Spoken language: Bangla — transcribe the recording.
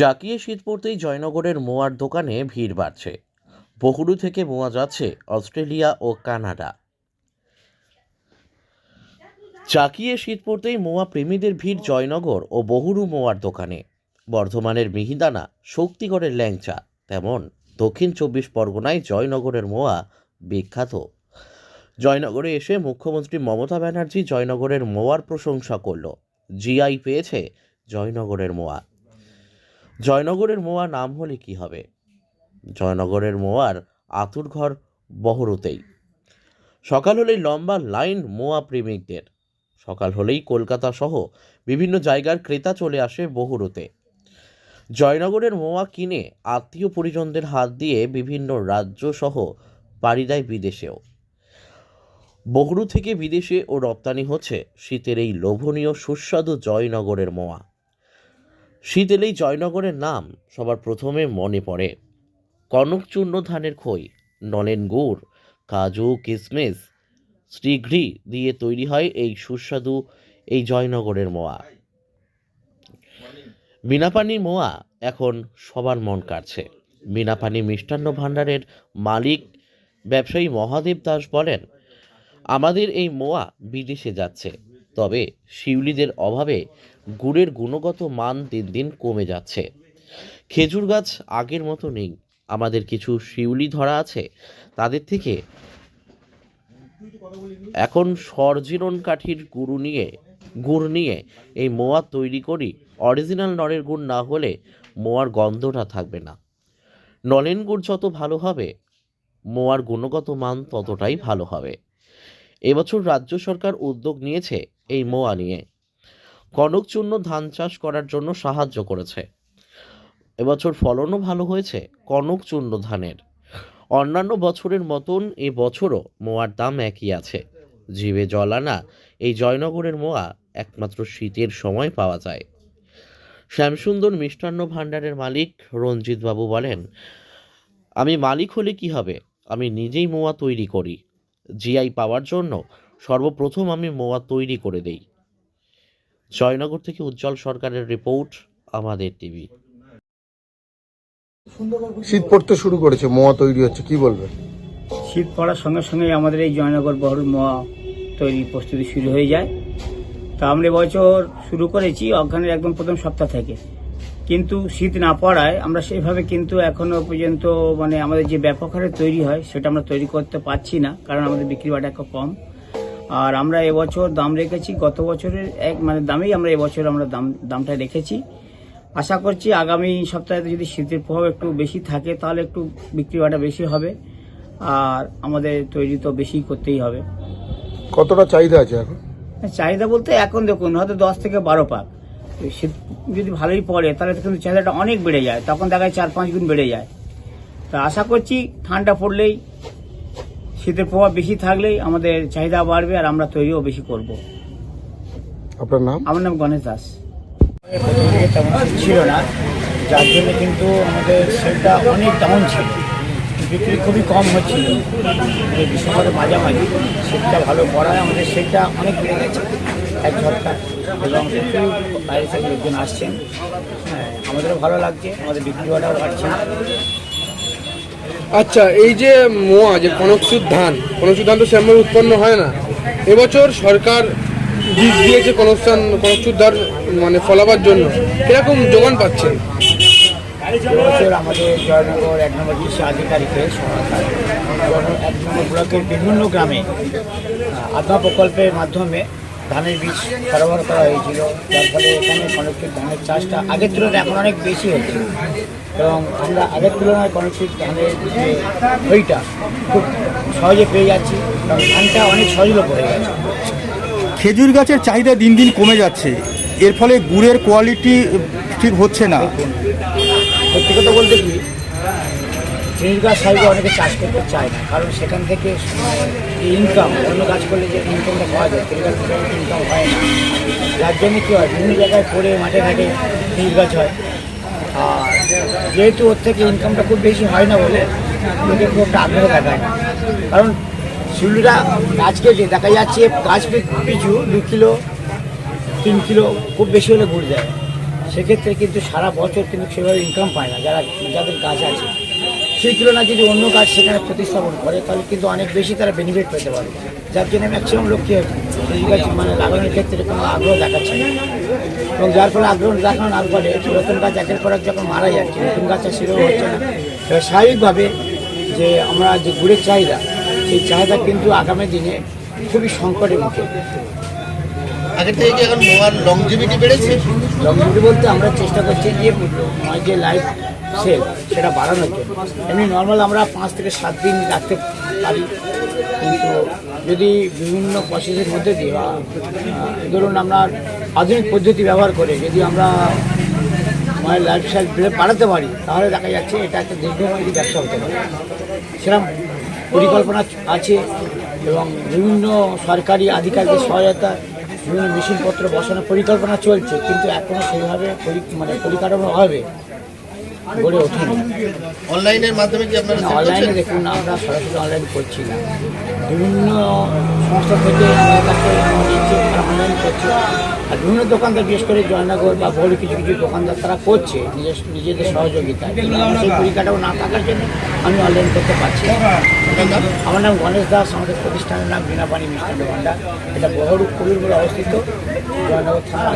জাকিয়ে শীত পড়তেই জয়নগরের মোয়ার দোকানে ভিড় বাড়ছে। বহুরু থেকে মোয়া যাচ্ছে অস্ট্রেলিয়া ও কানাডা। চাকিয়ে শীত পড়তেই মোয়া প্রেমীদের ভিড় জয়নগর ও বহুরু মোয়ার দোকানে। বর্ধমানের মিহিদানা, শক্তিগড়ের ল্যাংচা, তেমন দক্ষিণ চব্বিশ পরগনায় জয়নগরের মোয়া বিখ্যাত। জয়নগরে এসে মুখ্যমন্ত্রী মমতা ব্যানার্জি জয়নগরের মোয়ার প্রশংসা করল। জিআই পেয়েছে জয়নগরের মোয়া। জয়নগরের মোয়া নাম হলে কি হবে? জয়নগরের মোয়ার আতুর ঘর বহরতেই। সকাল হলেই লম্বা লাইন মোয়া প্রেমিকদের। সকাল হলেই কলকাতা সহ বিভিন্ন জায়গার ক্রেতা চলে আসে বহুরতে। জয়নগরের মোয়া কিনে আত্মীয় পরিজনদের হাত দিয়ে বিভিন্ন রাজ্য সহ পাড়ি দেয় বিদেশেও। বহরু থেকে বিদেশে ও রপ্তানি হচ্ছে শীতের এই লোভনীয় সুস্বাদু জয়নগরের মোয়া। শীত এলেই জয়নগরের নাম সবার প্রথমে মনে পড়ে। কনকচূর্ণ ধানের খই, নলেন গুড়, কাজু কিশমিশ শ্রীঘ্রি দিয়ে তৈরি হয় এই সুস্বাদু এই জয়নগরের মোয়া। বিনাপানি মোয়া এখন সবার মন কাড়ছে। বিনাপানি মিষ্টান্ন ভাণ্ডারের মালিক ব্যবসায়ী মহাদেব দাস বলেন, আমাদের এই মোয়া বিদেশে যাচ্ছে। তবে শিউলিদের অভাবে গুড়ের গুণগত মান দিন দিন কমে যাচ্ছে। খেজুর গাছ আগের মতো নেই। আমাদের কিছু শিউলি ধরা আছে। তাদের থেকে এখন সরজিরন কাঠির গুড় নিয়ে গুড় নিয়ে এই মোয়া তৈরি করি। অরিজিনাল নলের গুড় না হলে মোয়ার গন্ধটা থাকবে না। নলেন গুড় যত ভালো হবে, মোয়ার গুণগত মান ততটাই ভালো হবে। এবছর রাজ্য সরকার উদ্যোগ নিয়েছে এই মোয়া নিয়ে। কনকচূর্ণ ধান চাষ করার জন্য সাহায্য করেছে। এবছর ফলনও ভালো হয়েছে কনকচূর্ণ ধানের। অন্যান্য বছরের মতন এ বছরও মোয়ার দাম একই আছে। জিভে জল আনা এই জয়নগরের মোয়া একমাত্র শীতের সময় পাওয়া যায়। শ্যামসুন্দর মিষ্টান্ন ভাণ্ডারের মালিক রঞ্জিত বাবু বলেন, আমি মালিক হলে কি হবে? আমি নিজেই মোয়া তৈরি করি। জিআই পাওয়ার জন্য সর্বপ্রথম আমি মোয়া তৈরি করে দেই। জয়নগর থেকে উজ্জ্বল সরকারের রিপোর্ট আমাদের টিভি। শীত পড়তে শুরু করেছে মোয়া তৈরি হচ্ছে কি বলবেন? শীত পড়ার সঙ্গে সঙ্গে আমাদের এই জয়নগর বহর মোয়া তৈরি প্রস্তুতি শুরু হয়ে যায়। তা আমরা এবছর শুরু করেছি অজ্ঞানের একদম প্রথম সপ্তাহ থেকে। কিন্তু শীত না পড়ায় আমরা সেভাবে কিন্তু এখনও পর্যন্ত মানে আমাদের যে ব্যাপক হারে তৈরি হয় সেটা আমরা তৈরি করতে পারছি না কারণ আমাদের বিক্রি বাটা একটু কম। আর আমরা এবছর দাম রেখেছি গত বছরের এক মানে দামেই আমরা এবছর আমরা দাম দামটা রেখেছি। আশা করছি আগামী সপ্তাহে যদি শীতের প্রভাব একটু বেশি থাকে তাহলে একটু বিক্রি বাটা বেশি হবে। আর আমাদের তৈরি তো বেশি করতেই হবে। কতটা চাহিদা আছে এখন? চাহিদা বলতে এখন দেখুন হয়তো দশ থেকে বারো পাক। শীত যদি ভালোই পড়ে তাহলে কিন্তু চাহিদাটা অনেক বেড়ে যায়। তখন দেখা যায় চার পাঁচ গুণ বেড়ে যায়। তা আশা করছি ঠান্ডা পড়লেই শীতের প্রভাব বেশি থাকলেই আমাদের চাহিদা বাড়বে আর আমরা তৈরিও বেশি করব। আপনার নাম? আমার নাম গণেশ দাস। ছিল না। যার জন্য কিন্তু আমাদের সেলটা অনেক ডাউন ছিল। বিক্রি খুবই কম হচ্ছিল। এই ডিসেম্বরের মাঝামাঝি শীতটা ভালো পড়ায় আমাদের সেলটা অনেক বেড়ে গেছে। এক ঝটকা এবং বাইরে থেকে লোকজন আসছেন। হ্যাঁ আমাদেরও ভালো লাগছে আমাদের বিক্রি বাটাও বাড়ছে আচ্ছা এই যে মোয়া, যে কনকচুর ধান কনকচুর ধান তো সেরকম উৎপন্ন হয় না। এবছর সরকার বীজ দিয়েছে কনকচান কনকচুর ধান মানে ফলাবার জন্য। কীরকম যোগান পাচ্ছেন? এবছর আমাদের জয়নগর এক নম্বর কৃষি আধিকারিকের সহায়তায় এক নম্বর ব্লকের বিভিন্ন গ্রামে আত্মা প্রকল্পের মাধ্যমে ধানের বীজ সরবরাহ করা হয়েছিল। যার ফলে এখানে কনকটির ধানের চাষটা আগের তুলনায় এখন অনেক বেশি হচ্ছে। এবং আমরা আগের তুলনায় কনকটির ধানের যে খইটা খুব সহজে পেয়ে যাচ্ছি। এবং ধানটা অনেক সহজলভ্য হয়ে গেছে। খেজুর গাছের চাহিদা দিন দিন কমে যাচ্ছে। এর ফলে গুড়ের কোয়ালিটি ঠিক হচ্ছে না। সত্যি কথা বলতে কি চিনির গাছ সাইডে অনেকে চাষ করতে চায় না। কারণ সেখান থেকে ইনকাম অন্য কাজ করলে যে ইনকামটা পাওয়া যায় চিনির গাছ ইনকাম হয় না। যার জন্য কী হয় বিভিন্ন জায়গায় পড়ে মাঠে ঘাটে চিনির গাছ হয়। আর যেহেতু ওর থেকে ইনকামটা খুব বেশি হয় না বলে লোকে খুব একটা আগ্রহ দেখায় না। কারণ শিউলিরা গাছকে যে দেখা যাচ্ছে গাছ পিছু দু কিলো, তিন কিলো খুব বেশি হলে ঘুরে যায়। সেক্ষেত্রে কিন্তু সারা বছর কিন্তু সেভাবে ইনকাম পায় না যারা, যাদের গাছ আছে। সেই তুলনায় যদি অন্য গাছ সেখানে প্রতিস্থাপন করে, তাহলে কিন্তু অনেক বেশি তারা বেনিফিট পেতে পারে যার জন্য ম্যাক্সিমাম লোক কি গাছ মানে লাগানোর ক্ষেত্রে কোনো আগ্রহ দেখাচ্ছে না। এবং যার ফলে আগ্রহ দেখানো না ফলে নতুন গাছ একের পর এক যখন মারা যাচ্ছে, নতুন গাছ আর সেরকম হচ্ছে না। স্বাভাবিকভাবে যে আমরা যে গুড়ের চাহিদা, সেই চাহিদা কিন্তু আগামী দিনে খুবই সংকটের মুখে। আগের থেকে এখন মোয়ার লংজিভিটি বেড়েছে? লংজিভিটি বলতে আমরা চেষ্টা করছি যে নয় যে লাইফ সেল সেটা বাড়ানোর জন্য। এমনি নর্মাল আমরা পাঁচ থেকে সাত দিন রাখতে পারি। কিন্তু যদি বিভিন্ন প্রসেসের মধ্যে দিয়ে ধরুন আমরা আধুনিক পদ্ধতি ব্যবহার করে যদি আমরা মায়ের লাইফ স্টাইল বাড়াতে পারি, তাহলে দেখা যাচ্ছে এটা একটা দীর্ঘমেয়াদী ব্যবসা হতে পারে। সেরকম পরিকল্পনা আছে এবং বিভিন্ন সরকারি আধিকারিকের সহায়তা বিভিন্ন মেশিনপত্র বসানোর পরিকল্পনা চলছে কিন্তু এখনও সেইভাবে মানে পরিকাঠামো হবে। গড়ে ওঠেনি অনলাইনের মাধ্যমে কি আপনারা অনলাইনে? দেখুন আমরা সরাসরি অনলাইন করছি না। বিভিন্ন সংস্থা থেকে আমাদের কাছে অনলাইন করছে। আর বিভিন্ন দোকানদার বিশেষ করে জয়নগর বা বড় কিছু কিছু দোকানদার তারা করছে নিজের নিজেদের সহযোগিতা সেই পরিকাঠামো না থাকার জন্য আমি অনলাইন করতে পারছি না। আমার নাম গণেশ দাস আমাদের প্রতিষ্ঠানের নাম বিনাপানি মিষ্টান্ন ভান্ডার এটা বহরূপ কবির বলে অবস্থিত জয়নগর থানা।